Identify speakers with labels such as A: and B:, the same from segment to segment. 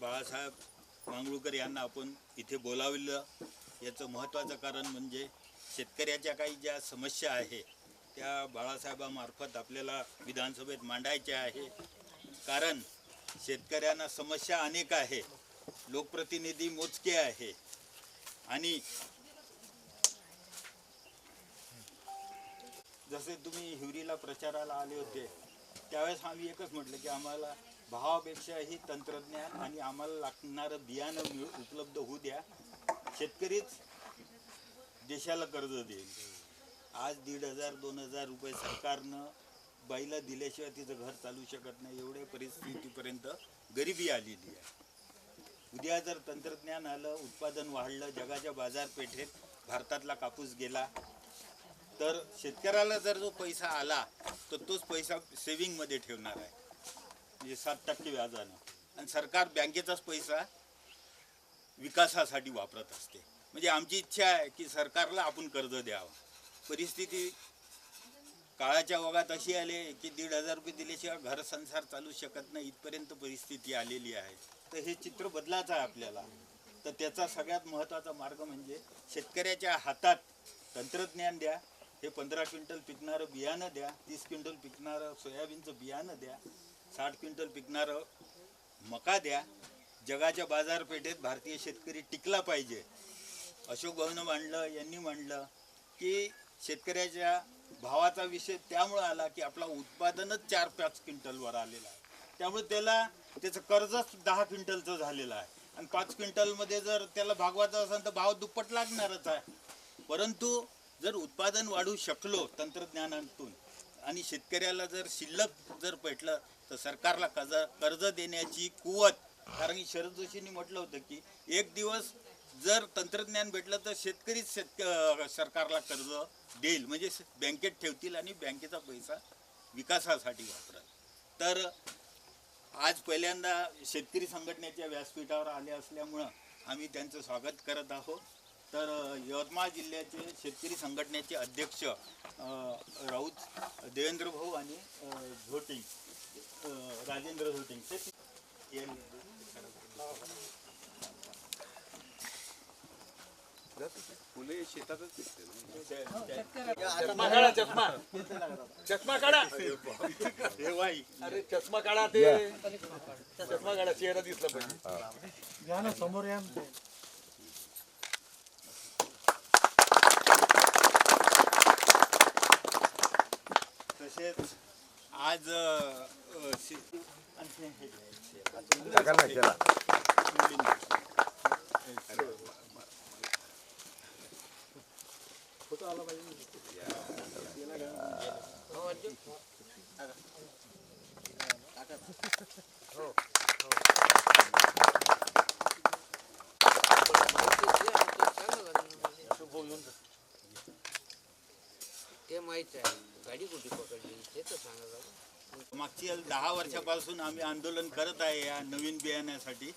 A: बाळासाहेब मांगळूकर यांना आपण इथे बोलावलं. याचं महत्त्वाचं कारण म्हणजे शेतकऱ्याच्या काही ज्या समस्या आहे त्या बाळासाहेबामार्फत आपल्याला विधानसभेत मांडायच्या आहे. कारण शेतकऱ्यांना समस्या अनेक आहे. लोकप्रतिनिधी मोजके आहे. आणि जसे तुम्ही हिवरीला प्रचाराला आले होते त्यावेळेस आम्ही एकच म्हटलं की आम्हाला भावापेक्षाही तंत्रज्ञान आणि आम्हाला लागणारं बियाणं मिळ उपलब्ध होऊ द्या. शेतकरीच देशाला कर्ज देईल. आज दीड हजार दोन हजार रुपये सरकारनं बाईला दिल्याशिवाय तिचं घर चालू शकत नाही. एवढ्या परिस्थितीपर्यंत गरिबी आलेली आहे. उद्या जर तंत्रज्ञान आलं उत्पादन वाढलं जगाच्या बाजारपेठेत भारतातला कापूस गेला तर शेतकऱ्याला जर जो पैसा आला तर तोच पैसा सेव्हिंगमध्ये ठेवणार आहे. म्हणजे सात टक्के व्याजानं आणि सरकार बँकेचाच पैसा विकासासाठी वापरत असते. म्हणजे आमची इच्छा आहे की सरकारला आपण कर्ज द्यावं. परिस्थिती काळाच्या ओघात अशी आली की दीड हजार रुपये दिल्याशिवाय घर संसार चालू शकत नाही इथपर्यंत परिस्थिती आलेली आहे. तर हे चित्र बदलायचं आहे आपल्याला. तर त्याचा सगळ्यात महत्त्वाचा मार्ग म्हणजे शेतकऱ्याच्या हातात तंत्रज्ञान द्या हे पंधरा क्विंटल पिकणारं बियाणं द्या तीस क्विंटल पिकणारं सोयाबीनचं बियाणं द्या साठ क्विंटल पिकणारं मका द्या. जगाच्या बाजारपेठेत भारतीय शेतकरी टिकला पाहिजे. अशोक भाऊनं मांडलं यांनी मांडलं की शेतकऱ्याच्या भावाचा विषय त्यामुळं आला की आपला उत्पादनच चार पाच क्विंटलवर आलेला आहे. त्यामुळे त्याला त्याचं कर्जच दहा क्विंटलचं झालेलं आहे. आणि पाच क्विंटलमध्ये जर त्याला भागवायचं असेल तर भाव दुप्पट लागणारच आहे. परंतु जर उत्पादन वाढू शकलो तंत्रज्ञानातून आणि शेतकऱ्याला जर शिल्लक जर पेटलं तर सरकारला कर्ज कर्ज देण्याची कुवत. कारण की शरद जोशींनी म्हटलं होतं की एक दिवस जर तंत्रज्ञान भेटलं तर शेतकरीच शेतक सरकारला कर्ज देईल. म्हणजे बँकेत ठेवतील आणि बँकेचा पैसा विकासासाठी वापरल. तर आज पहिल्यांदा शेतकरी संघटनेच्या व्यासपीठावर आले असल्यामुळं आम्ही त्यांचं स्वागत करत आहोत. तर यवतमाळ जिल्ह्याचे शेतकरी संघटनेचे अध्यक्ष राऊत देवेंद्र भाऊ आणि झोटिंग राजेंद्र झोटिंग ते
B: फुले शेतातच दिसते ना.
A: त्या-
C: चष्मा काढा चष्मा चष्मा काढा.
A: हे वाई.
C: अरे चष्मा काढा ते. चष्मा काढा? चेहरा दिसला पाहिजे.
D: समोर या
A: आज हे.
E: ते माहीत आहे गाडी कुठे पकडली? ते तर सांगा
A: मागची दहा वर्षापासून आम्ही आंदोलन करत आहे या नवीन बियाण्यासाठी.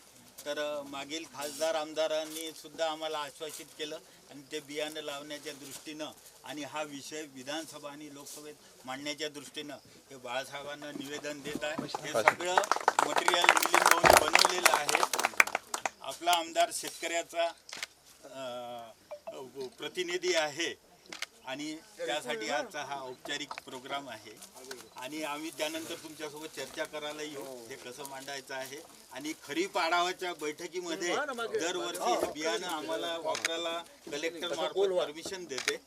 A: तर मागील खासदार आमदारांनी सुद्धा आम्हाला आश्वासित केलं आणि ते बियाणं लावण्याच्या दृष्टीनं आणि हा विषय विधानसभा आणि लोकसभेत मांडण्याच्या दृष्टीनं हे बाळासाहेबांना निवेदन देत आहे. हे सगळं मटेरियल मिलिंद बनवलेलं आहे. आपला आमदार शेतकऱ्याचा प्रतिनिधी आहे. आणि त्यासाठी आजचा हा औपचारिक प्रोग्राम आहे. आणि आम्ही त्यानंतर तुमच्यासोबत चर्चा करायला येऊ. हे. कसं मांडायचं आहे. आणि खरीप आढावाच्या बैठकीमध्ये दरवर्षी हे बियाणं आम्हाला वापरायला कलेक्टर मार्फत परमिशन देते.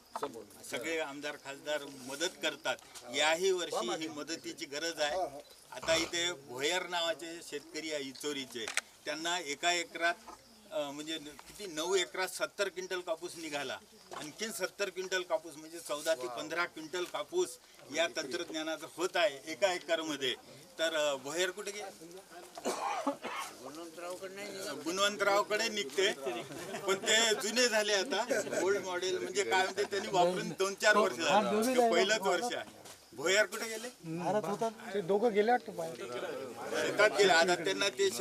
A: सगळे आमदार खासदार मदत करतात. याही वर्षी ही मदतीची गरज आहे. आता इथे भोयर नावाचे शेतकरी आहे इचोरीचे. त्यांना एका एकरात म्हणजे किती नऊ एकरात सत्तर क्विंटल कापूस निघाला. आणखीन सत्तर क्विंटल कापूस म्हणजे चौदा ते पंधरा क्विंटल कापूस या तंत्रज्ञानाचं होत आहे एका एकरमध्ये. तर भोयर कुठे गेले?
E: गुणवंतरावकडे
A: निघते. पण ते जुने झाले आता. ओल्ड मॉडेल म्हणजे काय म्हणते त्यांनी वापरून दोन चार वर्ष झाले. हे पहिलंच वर्ष आहे. भोयर कुठे गेले?
D: दोघं गेले वाटतं
A: शेतात गेले. आता त्यांना ते शेत